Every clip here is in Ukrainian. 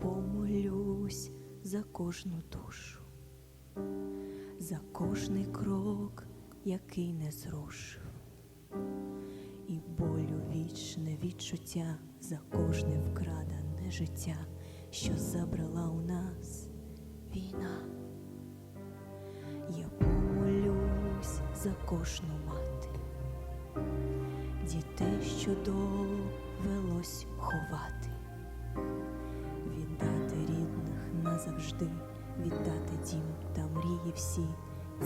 помолюсь за кожну душу, за кожний крок, який не зрушив, і болю вічне відчуття за кожне вкрадене життя, що забрала у нас війна. Я помолюсь за кожну мати, дітей, що довелось ховати, назавжди, віддати дім та мрії всі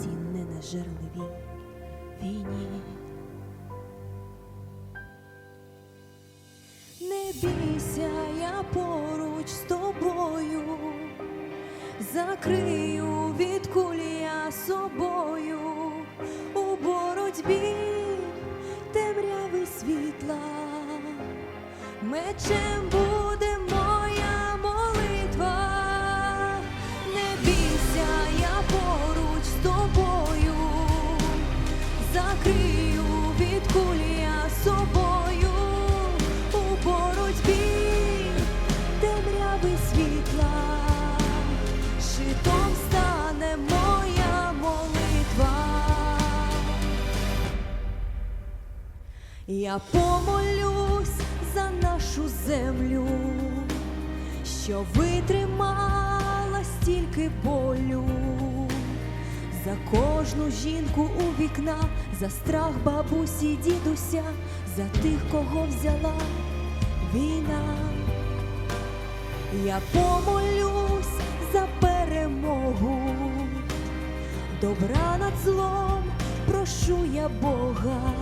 ці ненажерливі війні. Не бійся, я поруч з тобою, закрию від кулі я собою у боротьбі темряви світла, мечем буде Я помолюсь за нашу землю, що витримала стільки болю, за кожну жінку у вікна, за страх бабусі, дідуся, за тих, кого взяла війна. Я помолюсь за перемогу, добра над злом прошу я Бога,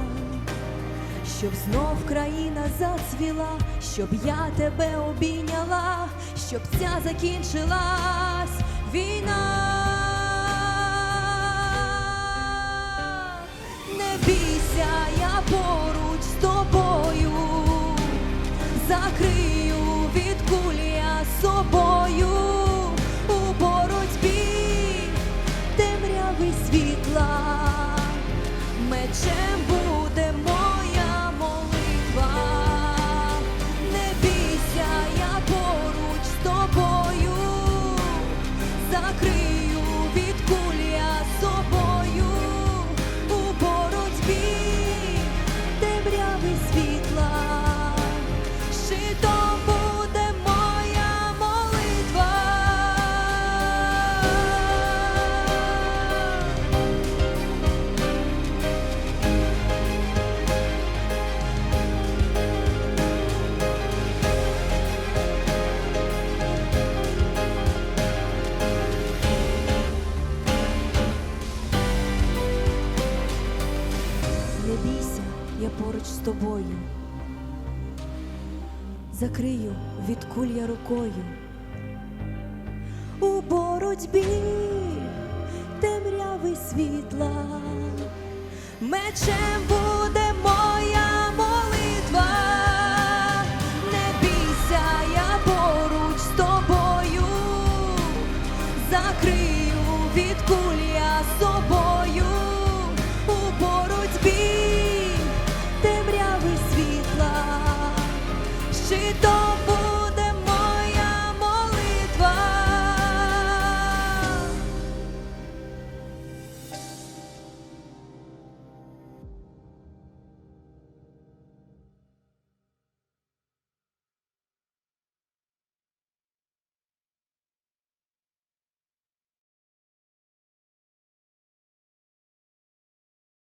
щоб знов країна зацвіла, щоб я тебе обійняла, щоб ця закінчилась війна. Не бійся, я поруч з тобою, закрию від кулі собою я поруч з тобою. Закрию від куль рукою. У боротьбі темряви світла, мечем